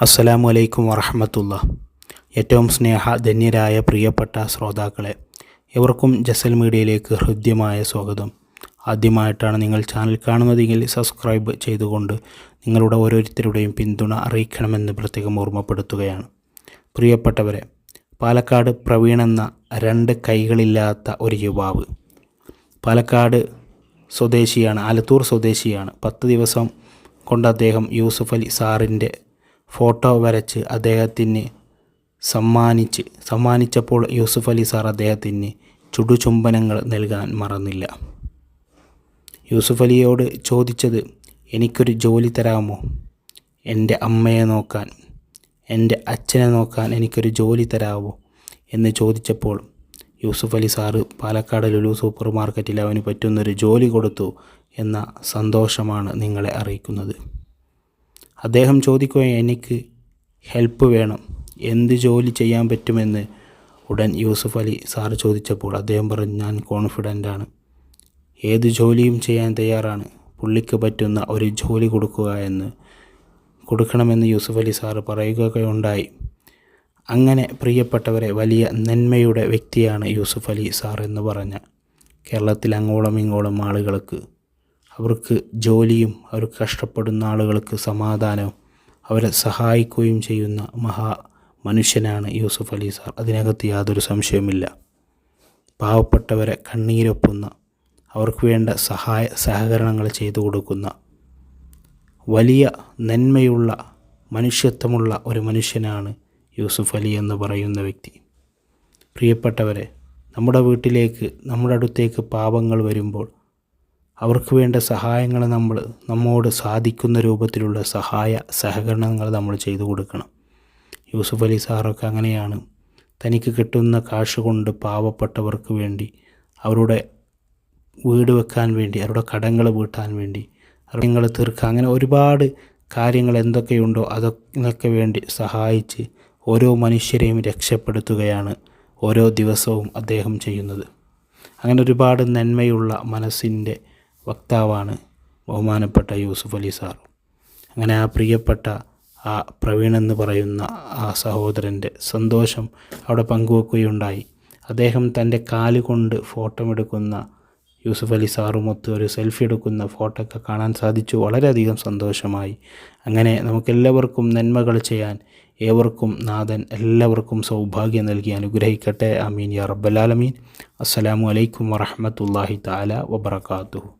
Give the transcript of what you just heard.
അസ്സലാമു അലൈക്കും വറഹമത്തുള്ള ഏറ്റവും സ്നേഹധന്യരായ പ്രിയപ്പെട്ട ശ്രോതാക്കളെ എവർക്കും ജസൽ മീഡിയയിലേക്ക് ഹൃദ്യമായ സ്വാഗതം. ആദ്യമായിട്ടാണ് നിങ്ങൾ ചാനൽ കാണുന്നതെങ്കിൽ സബ്സ്ക്രൈബ് ചെയ്തുകൊണ്ട് നിങ്ങളുടെ ഓരോരുത്തരുടെയും പിന്തുണ അറിയിക്കണമെന്ന് പ്രത്യേകം ഓർമ്മപ്പെടുത്തുകയാണ്. പ്രിയപ്പെട്ടവരെ പാലക്കാട് പ്രവീൺ എന്ന രണ്ട് കൈകളില്ലാത്ത ഒരു യുവാവ്. പാലക്കാട് സ്വദേശിയാണ് ആലത്തൂർ സ്വദേശിയാണ്. പത്ത് ദിവസം കൊണ്ട് അദ്ദേഹം യൂസുഫ് അലി സാറിന്റെ ഫോട്ടോ വരച്ച് അദ്ദേഹത്തിന് സമ്മാനിച്ച് സമ്മാനിച്ചപ്പോൾ യൂസുഫ് അലി സാർ അദ്ദേഹത്തിന് ചുടുചുംബനങ്ങൾ നൽകാൻ മറന്നില്ല. യൂസുഫ് അലിയോട് ചോദിച്ചത് എനിക്കൊരു ജോലി തരാമോ? എന്റെ അമ്മയെ നോക്കാൻ എന്റെ അച്ഛനെ നോക്കാൻ എനിക്കൊരു ജോലി തരാമോ എന്ന് ചോദിച്ചപ്പോൾ യൂസുഫ് അലി സാറ് പാലക്കാട് ലുലു സൂപ്പർ മാർക്കറ്റിൽ അവന് പറ്റുന്നൊരു ജോലി കൊടുത്തു എന്ന സന്തോഷമാണ് നിങ്ങളെ അറിയിക്കുന്നത്. അദ്ദേഹം ചോദിക്കുക എനിക്ക് ഹെൽപ്പ് വേണം. എന്ത് ജോലി ചെയ്യാൻ പറ്റുമെന്ന് ഉടൻ യൂസുഫ് അലി സാറ് ചോദിച്ചപ്പോൾ അദ്ദേഹം പറഞ്ഞു ഞാൻ കോൺഫിഡന്റ് ആണ്. ഏത് ജോലിയും ചെയ്യാൻ തയ്യാറാണ്. പുള്ളിക്ക് പറ്റുന്ന ഒരു ജോലി കൊടുക്കുക എന്ന്. കൊടുക്കണമെന്ന് യൂസുഫ് അലി സാറ് പറയുകയുണ്ടായി അങ്ങനെ പ്രിയപ്പെട്ടവരെ വലിയ നന്മയുടെ വ്യക്തിയാണ് യൂസുഫ് അലി സാർ എന്ന് പറഞ്ഞ കേരളത്തിൽ അങ്ങോളം ഇങ്ങോളം ആളുകൾക്ക് അവർക്ക് ജോലിയും അവർ കഷ്ടപ്പെടുന്ന ആളുകൾക്ക് സമാധാനവും അവരെ സഹായിക്കുകയും ചെയ്യുന്ന മഹാ മനുഷ്യനാണ് യൂസുഫ് അലി സാർ. അതിനകത്ത് യാതൊരു സംശയവുമില്ല. പാവപ്പെട്ടവരെ കണ്ണീരൊപ്പുന്ന അവർക്ക് വേണ്ട സഹായ സഹകരണങ്ങൾ ചെയ്തു കൊടുക്കുന്ന വലിയ നന്മയുള്ള മനുഷ്യത്വമുള്ള ഒരു മനുഷ്യനാണ് യൂസുഫ് അലി എന്ന് പറയുന്ന വ്യക്തി. പ്രിയപ്പെട്ടവരെ നമ്മുടെ വീട്ടിലേക്ക് നമ്മുടെ അടുത്തേക്ക് പാപങ്ങൾ വരുമ്പോൾ അവർക്ക് വേണ്ട സഹായങ്ങൾ നമ്മൾ നമ്മോട് സാധിക്കുന്ന രൂപത്തിലുള്ള സഹായ സഹകരണങ്ങൾ നമ്മൾ ചെയ്തു കൊടുക്കണം. യൂസുഫ് അലി സാറൊക്കെ അങ്ങനെയാണ്. തനിക്ക് കിട്ടുന്ന കാശ് കൊണ്ട് പാവപ്പെട്ടവർക്ക് വേണ്ടി അവരുടെ വീട് വെക്കാൻ വേണ്ടി അവരുടെ കടങ്ങൾ വീട്ടാൻ വേണ്ടി കടങ്ങൾ തീർക്കുക അങ്ങനെ ഒരുപാട് കാര്യങ്ങൾ എന്തൊക്കെയുണ്ടോ അതൊക്കെ വേണ്ടി സഹായിച്ച് ഓരോ മനുഷ്യരെയും രക്ഷപ്പെടുത്തുകയാണ് ഓരോ ദിവസവും അദ്ദേഹം ചെയ്യുന്നത്. അങ്ങനെ ഒരുപാട് നന്മയുള്ള മനസ്സിന്റെ വക്താവാണ് ബഹുമാനപ്പെട്ട യൂസുഫ് അലി സാർ. അങ്ങനെ ആ പ്രിയപ്പെട്ട ആ പ്രവീൺ എന്ന് പറയുന്ന ആ സഹോദരന്റെ സന്തോഷം അവിടെ പങ്കുവെക്കുകയുണ്ടായി. അദ്ദേഹം തന്റെ കാലുകൊണ്ട് ഫോട്ടോ എടുക്കുന്ന യൂസുഫ് അലി സാറുമൊത്ത് ഒരു സെൽഫി എടുക്കുന്ന ഫോട്ടോ ഒക്കെ കാണാൻ സാധിച്ചു. വളരെയധികം സന്തോഷമായി. അങ്ങനെ നമുക്കെല്ലാവർക്കും നന്മകൾ ചെയ്യാൻ ഏവർക്കും നാഥൻ എല്ലാവർക്കും സൗഭാഗ്യം നൽകി അനുഗ്രഹിക്കട്ടെ. അമീൻ യാ റബ്ബലാലമീൻ അസ്സലാമു അലൈക്കും വറഹമത്തല്ലാഹി താല വബർക്കാത്തുഹു